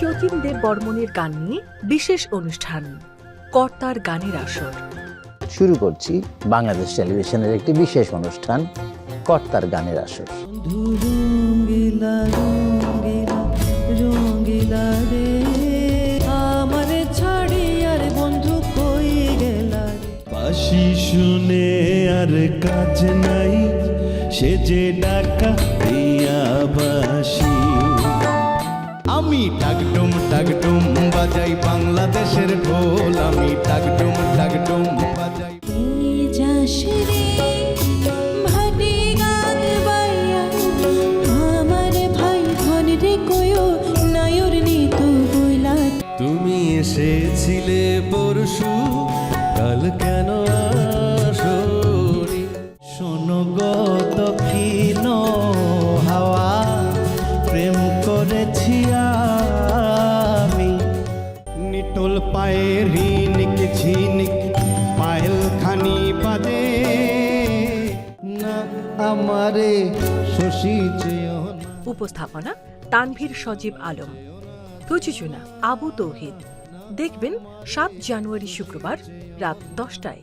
শচীন দেব বর্মনের গান নিয়ে বিশেষ অনুষ্ঠান। কর্তার গানের আসর। শুরু করছি বাংলাদেশ টেলিভিশনের একটি বিশেষ অনুষ্ঠান কর্তার গানের আসর। বাসি শুনে আর কাজ নাই সে যে ডাকা দিয়া বাসি বাজাই বাংলাদেশের ঢোল আমি টাকডুম টাকডুম বাজাই। যাস রে তুমি এসেছিলে পরশু কাল কেন আসনি শোনো গো দক্ষিণ হাওয়া প্রেম করেছি আমি নিটোল পায়ের রিনিক ঝিনিক, পায়েল খানি পাদে না আমারে শশী উপস্থাপনা, তানভীর সজীব আলম। প্রযোজনা, আবু তৌহিদ। দেখবেন সাত জানুয়ারি শুক্রবার রাত দশটায়।